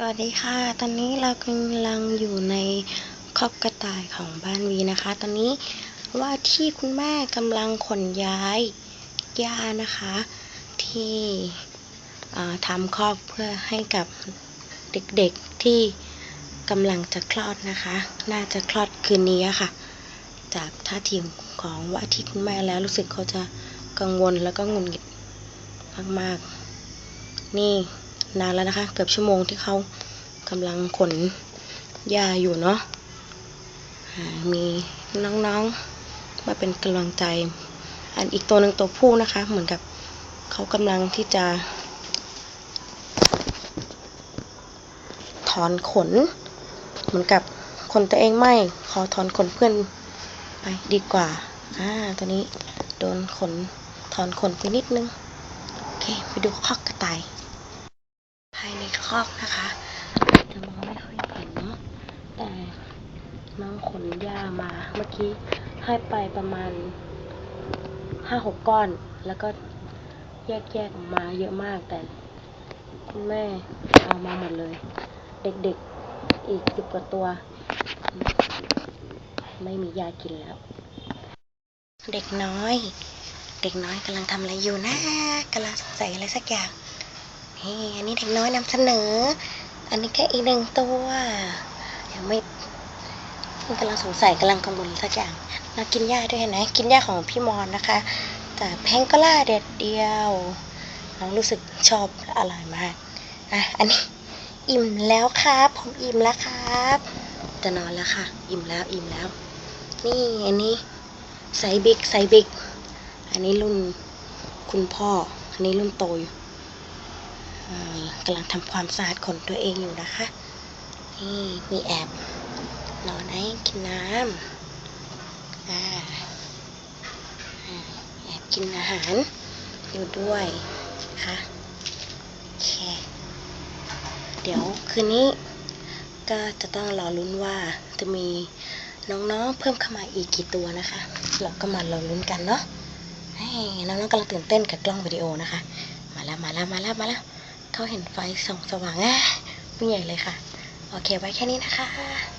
สวัสดีค่ะ ตอนนี้เรากำลังอยู่ในคอกกระต่ายของบ้านวีนะคะ ตอนนี้ว่าที่คุณแม่กำลังขนย้ายหญ้านะคะ ที่ทำคอกเพื่อให้กับเด็กๆที่กำลังจะคลอดนะคะ น่าจะคลอดคืนนี้ค่ะ จากท่าทีของว่าที่คุณแม่แล้วรู้สึกเขาจะกังวลแล้วก็งุดหงิดมากๆ นี่ นานแล้วนะคะ เกือบชั่วโมงที่เขากำลังขนหญ้าอยู่เนาะมีน้องๆมาเป็นกำลังใจ อันอีกตัวหนึ่งตัวผู้นะคะ เหมือนกับเขากำลังที่จะ ถอนขน เหมือนกับขนตัวเองไม่ ขอถอนขนเพื่อนไปดีกว่า อ่า ตัวนี้โดนขนถอนขนไปนิดนึง โอเค ไปดูคอกกระต่าย ภายในคอกนะคะจะมองไม่ค่อยเห็นเนาะแต่น้องขนหญ้ามาเมื่อกี้ให้ไปประมาณห้าหกก้อน แล้วก็แยกแยกๆออกมาเยอะมากแต่คุณแม่เอามาหมดเลย เด็กๆอีกสิบกว่าตัว ไม่มียากินแล้ว เด็กน้อย เด็กน้อยกำลังทำอะไรอยู่นะกำลังสงสัยอะไรสักอย่าง นี่อันนี้เด็กน้อยนำเสนอ อันนี้แค่อีกหนึ่งตัวยังไม่มันกำลังสงสัยกำลังกังวลสักอย่างเรากินหญ้าด้วยนไหมกินหญ้าของพี่มอนนะคะ แต่แพงก็ล่าเด็ดเดียวน้องรู้สึกชอบอร่อยมากอะอันนี้อิ่มแล้วครับ ผมอิ่มแล้วครับ จะนอนแล้วค่ะ อิ่มแล้วอิ่มแล้ว นี่อันนี้ไซส์บิกไซส์บิก อันนี้รุ่นคุณพ่อ อันนี้รุ่นโตอยู่ กำลังทำความสะอาดขนตัวเองอยู่นะคะ นี่มีแอบนอนให้กินน้ำอ่าแอบกินอาหารอยู่ด้วยนะคะโอเค เดี๋ยวคืนนี้ก็จะต้องรอลุ้นว่าจะมีน้องๆเพิ่มเข้ามาอีกกี่ตัวนะคะ เราก็มารอลุ้นกันเนาะเฮ้น้องๆกำลังตื่นเต้นกับกล้องวิดีโอนะคะ มาแล้วมาแล้วมาแล้วมาแล้ว เขาเห็นไฟส่องสว่างอ่ไม่ใหญ่เลยค่ะ โอเคไว้แค่นี้นะคะ